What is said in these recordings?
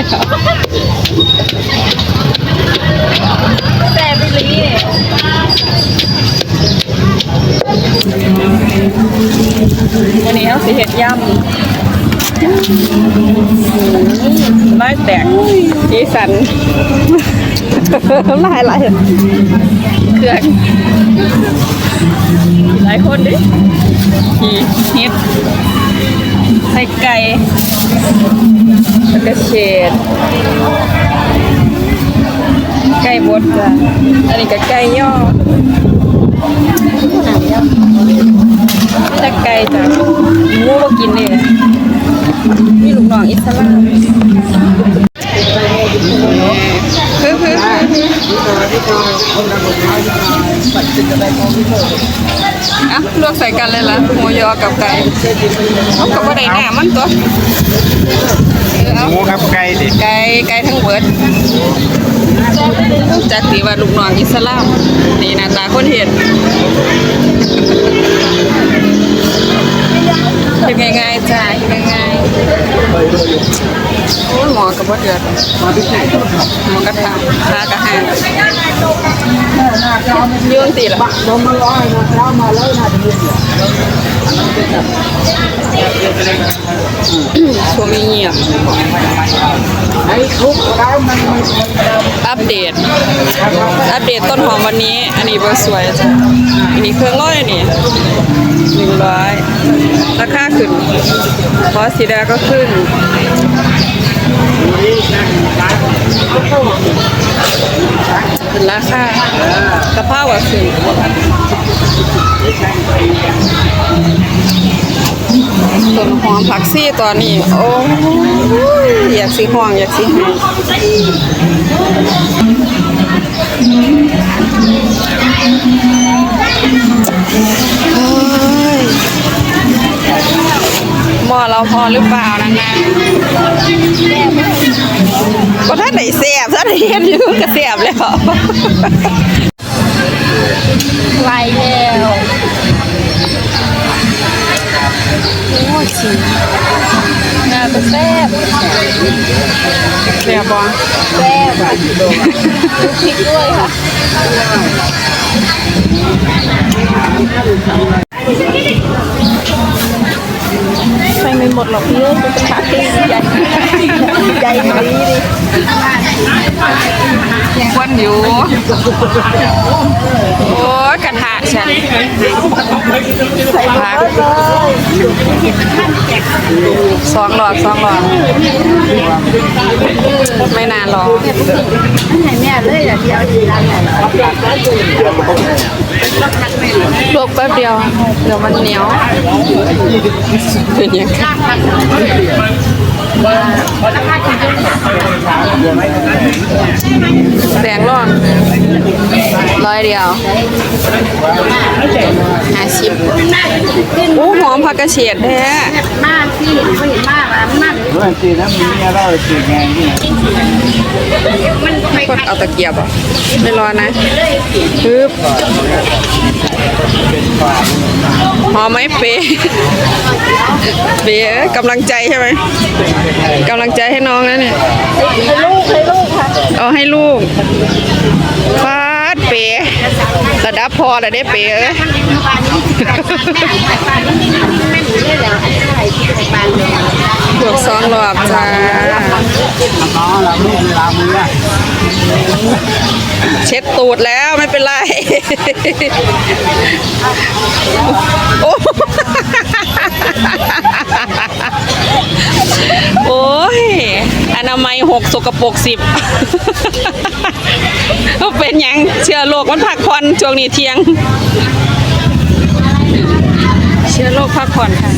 แล้วแซ่บไปเลยวันนี้เอาสิเห็ดย่ำไล่แตกสีสันลายลายเครื่องหลายคนดิขี่เห็ด ใส่ไก่แล้วก็เชดไก่บดจ้ะอันนี้ก็ไก่ย่อแต่ไก่จ้ะหมูมากินเลยมีลูกน้องอิสลามคือคือ อะลวกใส่กันเลยล่ะหมูยอกับไก่เอากับว่าได้หน้ามันตัวเออเอาหมูกับไก่ดิไก่ไก่ทั้งเบิดจัดตีว่าลูกน้องอิสลามนี่หน้าตาคนเห็นเป็นง่ายๆจ้าเป็นง่ายๆโอ้ยหมอกับว่าเดือดหมอกระทะทากระหางยื่นตีละช่วง นี้เงียบไอ้ทุกแล้วมันอัปเดตอัปเดตต้นหอมวันนี้ อันนี้เบอร์สวยจ้ะอันนี้เครื่องร้อยนี่หนึ่งร้อยราคาขึ้นเพราะสีแดงก็ขึ้น เป็นราคากระเพราอะขึ้นต้นหอมผักซี่ตอนนี้ โอ้ยอยากสีห้อง อยากสีหายเฮ้ยหม้อเรา พอหรือเปล่านางงามก็ถ้าไหนเสียบถ้าไหนเห็นอยู่ก็เสียบแล้วไวแล้วโอ้ยสิน่าจะแซ่บแซ่บบ่แซ่บอะพริกด้วยค่ะ ใส่ไม่หมดหรอกพี่เอ้ยเป็นขาตีใหญ่ใหญ่ดีดิควนอยู่ โอ้ยกระทะฉันใส่ผักสองหลอดสองหลอดไม่นานหรอกลว กแป๊บเดียว เดี๋ยวมันเหนียวเป็นยังไง แดงร้อนร้อยเดียวห้าสิบโอ้หอมผักกระเฉดแท้มากที่ไม่เห็นมากอะมากเรื่องจีนนั้นมีอะไรจีนไงนี่มันไปกดเอาตะเกียบอะไม่ร้อนนะปึ๊บหอมไหมเป๊ะเป๊ะกำลังใจใช่ไหมกำลังใจให้น้องนะเนี่ยให้ลูกให้ลูกค่ะเอาให้ลูกฟาดเป๋ระดับพอแต่ได้เป๋เอ้ยปานนี้แต่ปานนี้ปานนี้ไม่หนีได้แล้วอะไรที่ไหนปานเลยบวกสองรอบจ้าน้องเราลูกเวลามือเช็ดตูดแล้วไม่เป็นไร โอ้ โอ้ย อนามัยหกสกปรกสิบก็เป็นยังเชื้อโรคมันพักผ่อนช่วงนี้เที่ยง เชื้อโรคพักผ่อนค่ะ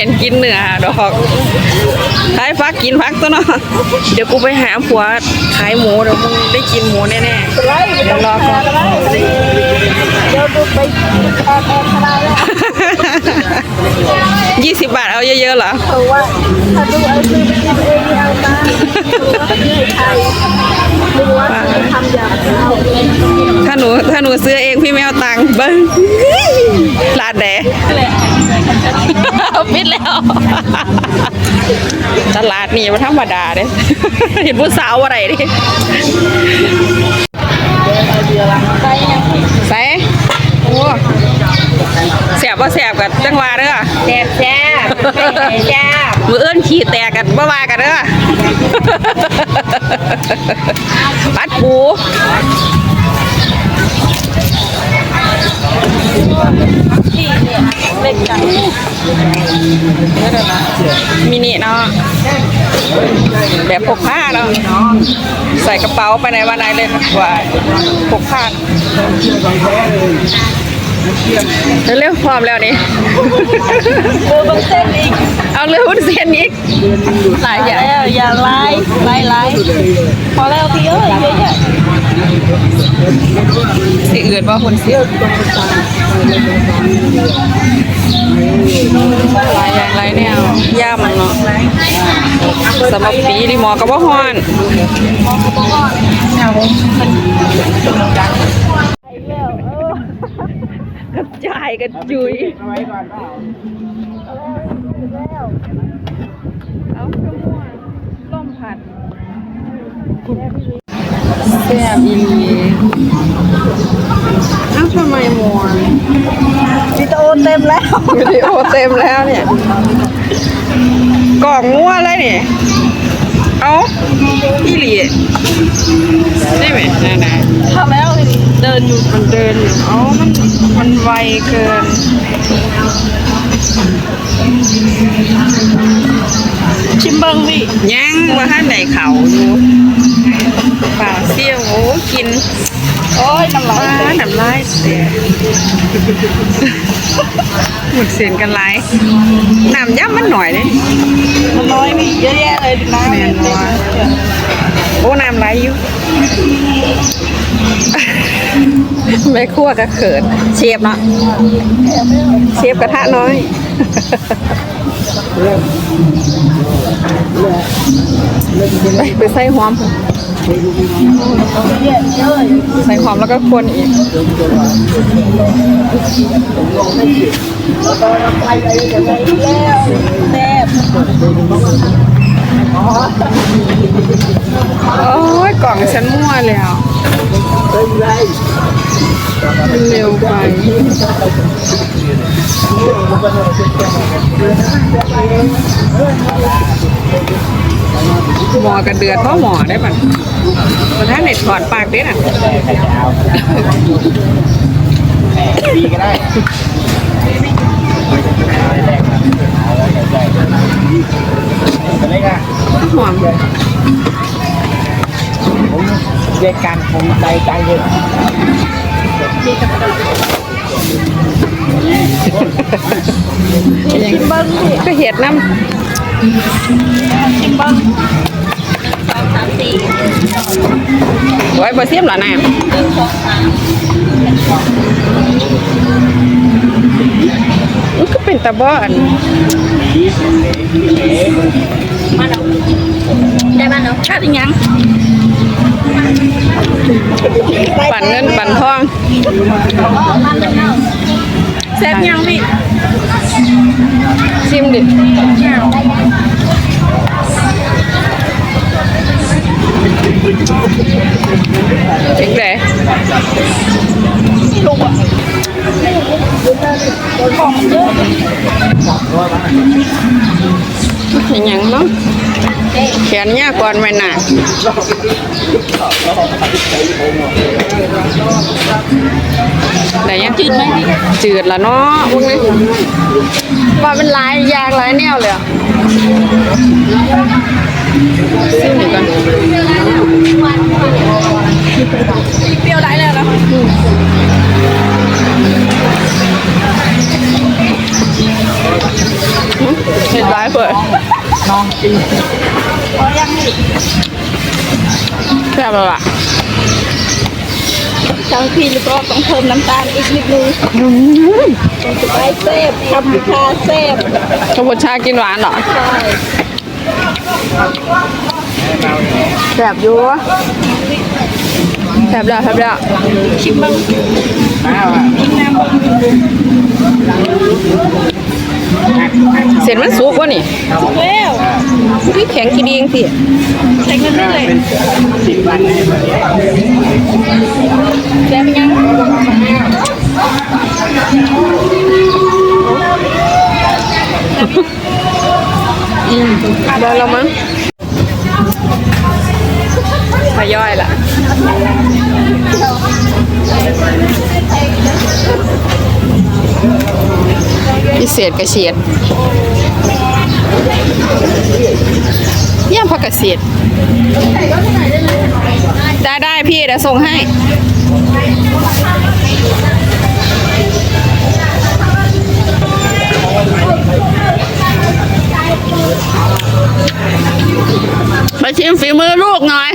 น้นกินเนื้อดอกขายฟักกินพักตัวเนาะเดี๋ยวกูไปหาผัวขายหมูเดี๋ยวมึงได้กินหมูแน่ๆเดี๋ยวรอก่อนเดี๋ยวดูไปยี่สิบบาทเอาเยอะๆเหรอว่าถ้าดูเอาซื้อไปกินเองไม่เอามาดูว่าเหนื่อยไทยดูว่าทำอย่างเราถ้าหนูถ้าหนูซื้อเองพี่ไม่เอาตังค์เบิ้ง ตลาดนี่มันธรรมดาเลยเห็นผู้สาวอะไรดิใส่โอ้แสบว่าแสบกับจังหวะเด้อแซ่บแซ่บ แซ่บมือเอื้นขี่แตกกันบ่ว่ากันเด้อปัดปูมินิเนาะแบบพกผ้าเนาะใส่กระเป๋าไปไหนมาไหนเลยกว่าพกผ้า เร็วๆพร้อมแล้วนี่เบอร์บางเส้นอีกเอาเร็วเส้นอีกหลายอย่างแล้วอย่าไล่ไล่ไล่พอแล้วพี่เอ้ยเยอะแยะสิอื่นว่าคนเสียหลายอย่างหลายแนวย่ามันเนาะสำหรับปีนี่หมอกับว่าฮอนกระจาย กันจุยเอาไว้ก่อนเปล่าเอาขมวนต้มผัดแซ่บอีหลีเอ้าทำไมหมวนวิดีโอเต็มแล้ววิดีโอเต็มแล้วเนี่ยกล่องมั่วเลยนี่ เอาอีหลีได้ไหมนั่นนะทำแล้วเดินอยู่มันเดินอยู่ เอามันมันไวเกิน ชิมเบิ้งพี่ยังว่าท่านไหนเขาอยู่เปล่าเซี่ยวโอ้กิน โอ้ยน้ำลาว้ายน้ำลายเสียหมดเสียงกันไรน้ำย่ำมันหน่อยเลยมันน้อยพี่เยอะแยะเลยน้ำแม่นบ่โอ้น้ำไหลอยู่ แม่ครัวก็เขินเชฟเนาะเชฟกระทะน้อยไปไปใส่หอมใส่หอมแล้วก็คนอีกแซ่บ โอ้ยกล่องฉันมั่วแล้วเร็วไปหมอกระเดือดเพราะหมอได้ป่ะคนท่านไหนถอดปากเด้น่ะดีก็ได้ หอมผมเรียกการผมใจใจเลยยังก็เห็ดน้ชิมเบิ้งสองสามสี่ไว้บะเสียมเหรอน้ำมันก็เป็น ตะบ้ออันมาเนาะได้มาเนาะชาติยังปั่นเงินปั่นทองมาเนาะแซ่บยังพี่ชิมดิ อย่างยังเนาะแขนเนี่ยก่อนไม่หนักไหนยังจืดไหมจืดละเนาะพวกนี้ว่าเป็นลายยางลายแนวเลยอะซิมหนึ่งก่อนเปรี้ยวได้แล้วนะ เห็ดร้ายเปิดน้องกินพอยังนี่แซ่บแล้วล่ะเจ้าพี่แล้วก็ต้องเพิ่มน้ำตาลอีกนิดนึงอืมไปเซฟทำชาเซฟขบวนชากินหวานเหรอใช่แสบอยู่แสบแล้วแสบแล้วชิมบ้างอ้าวอะ เสร็จมันสุกวะนี่แล้วพี่แข็งกี่ดีเองสิใช้เงินได้เลยเป็นสิบวันเลยแซ่บยังได้แล้วมั้งทยอยละ เสียดกระเสียดย่างผักกระเสียดได้ได้พี่จะส่งให้มาชิมฝีมือลูกหน่อย